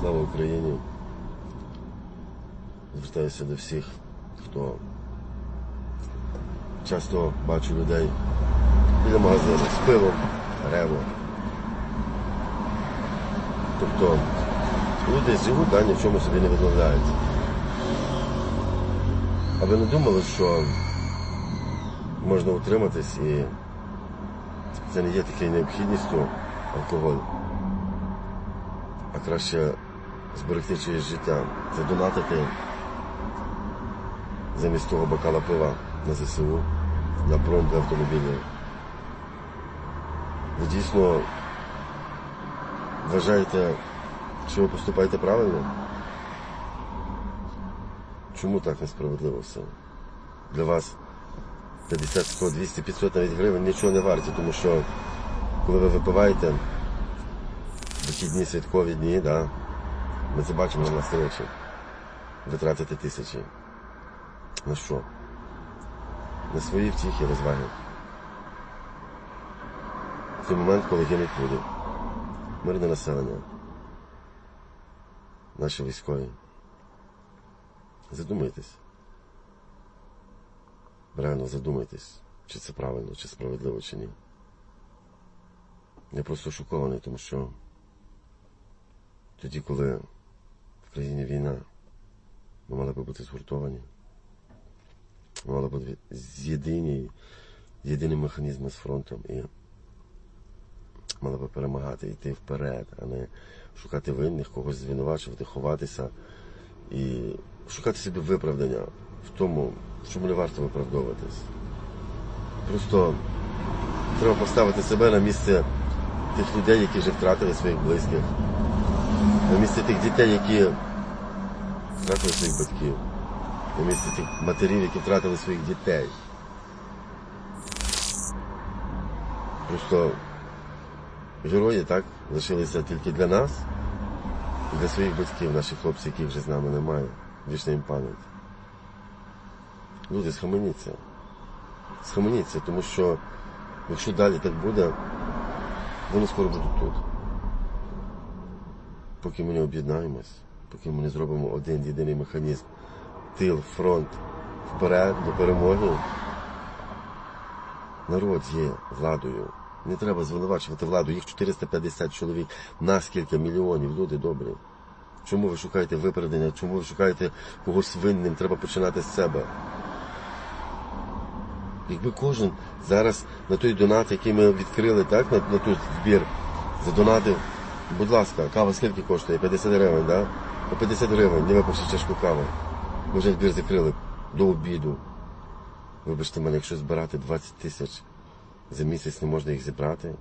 Слава Україні! Звертаюся до всіх, хто часто бачу людей біля магазину з пивом, рево. Тобто люди живуть, да, ні в чому собі не відмовляють. А ви не думали, що можна утриматись і це не є такою необхідністю алкоголь, а краще зберегти чиєсь життя, задонатити замість того бокала пива на ЗСУ, на промки автомобілів. Ви дійсно вважаєте, що ви поступаєте правильно? Чому так несправедливо все? Для вас 50, 100, 200, 500 навіть гривень нічого не варті, тому що коли ви випиваєте в ті святкові дні, да, ми це бачимо на власні очі. Ви тратите тисячі. На що? На свої втіхи, розваги. Той момент, коли гинуть люди. Мирне населення. Наші військові. Задумайтесь. Реально задумайтесь, чи це правильно, чи справедливо, чи ні. Я просто шокований, тому що тоді, коли в країні війна, ми мали би бути згуртовані. Ми мали бути з'єдині, єдиний механізм з фронтом і мали би перемагати, йти вперед, а не шукати винних, когось звинувачувати, ховатися і шукати собі виправдання в тому, в чому не варто виправдовуватись. Просто треба поставити себе на місце тих людей, які вже втратили своїх близьких, на місце тих дітей, які втратили своїх батьків, на місце тих матерів, які втратили своїх дітей. Просто герої так лишилися тільки для нас і для своїх батьків, наших хлопців, яких вже з нами немає. Вічна їм пам'ять. Люди, схаменіться. Схаменіться, тому що якщо далі так буде, вони скоро будуть тут. Поки ми не об'єднаємось, поки ми не зробимо один єдиний механізм, тил, фронт, вперед до перемоги. Народ є владою. Не треба звинувачувати владу. Їх 450 чоловік. Наскільки мільйонів, люди добрі. Чому ви шукаєте виправдання? Чому ви шукаєте когось винним? Треба починати з себе. Якби кожен зараз на той донат, який ми відкрили, так, на, на той збір, задонатив, будь ласка, кава скільки коштує? 50 гривень, да? По 50 гривень, не випивши чашку кави. Ми вже збір закрили до обіду. Вибачте мене, якщо збирати 20 тисяч за місяць не можна їх зібрати.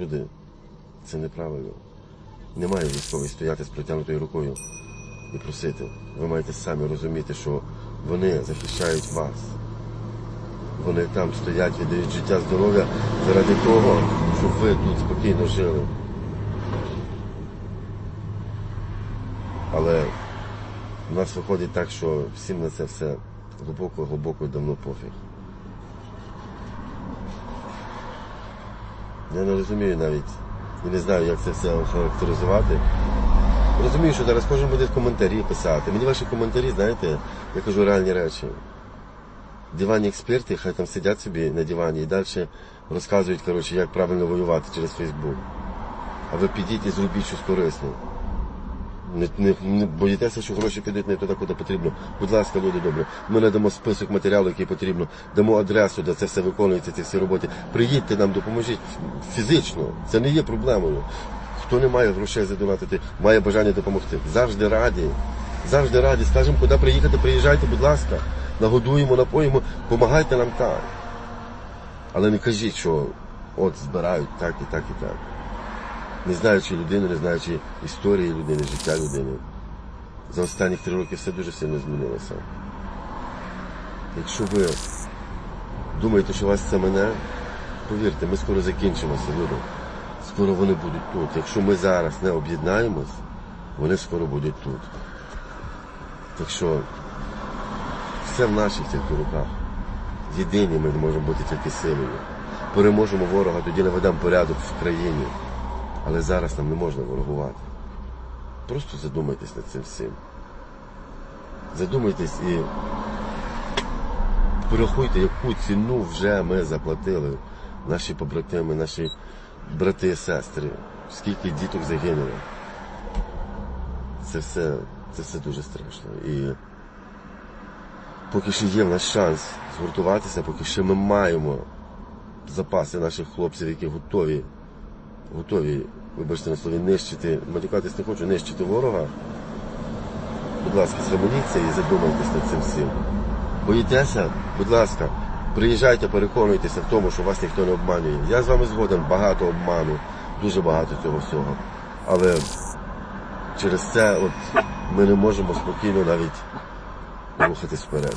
Люди, це неправильно. Немає військових стояти з протягнутою рукою і просити. Ви маєте самі розуміти, що вони захищають вас. Вони там стоять, віддають життя, здоров'я заради того, щоб ви тут спокійно жили. Але у нас виходить так, що всім на це все глибоко-глибоко і давно пофіг. Я не розумію навіть і не знаю, як це все охарактеризувати. Розумію, що зараз кожен буде коментарі писати. Мені ваші коментарі, знаєте, я кажу реальні речі. Диванні експерти, хай там сидять собі на дивані і далі розказують, коротше, як правильно воювати через Фейсбук. А ви підіть і зробіть щось корисне. Не, не, не боїтеся, що гроші підуть не туди, куди потрібно. Будь ласка, люди добрі. Ми надамо список матеріалу, який потрібно, дамо адресу, де це все виконується, ці всі роботи. Приїдьте нам, допоможіть фізично. Це не є проблемою. Хто не має грошей задонатити, має бажання допомогти. Завжди раді. Завжди раді. Скажемо, куди приїхати, приїжджайте, будь ласка. Нагодуємо, напоїмо, допомагайте нам так. Але не кажіть, що от збирають так і так і так не знаючи людину, не знаючи історії людини, життя людини. За останні три роки все дуже сильно змінилося. Якщо ви думаєте, що вас це мене, повірте, ми скоро закінчимося, люди. Скоро вони будуть тут. Якщо ми зараз не об'єднаємось, вони скоро будуть тут. Так що все в наших тільки руках. Єдині ми можемо бути тільки силою. переможемо ворога, тоді наведемо порядок в країні. Але зараз нам не можна ворогувати. Просто задумайтесь над цим всім. Задумайтесь і порахуйте, яку ціну вже ми заплатили, наші побратими, наші брати і сестри, скільки діток загинуло. Це все, це все дуже страшно. І поки що є в нас шанс згуртуватися, поки що ми маємо запаси наших хлопців, які готові, готові, вибачте на слові, нищити, матюкатись не хочу, нищити ворога. Будь ласка, схаменіться і задумайтесь над цим всім. Боїтеся? Будь ласка, приїжджайте, переконуйтеся в тому, що вас ніхто не обманює. Я з вами згоден, багато обману, дуже багато цього всього. Але через це от ми не можемо спокійно навіть рухатись вперед.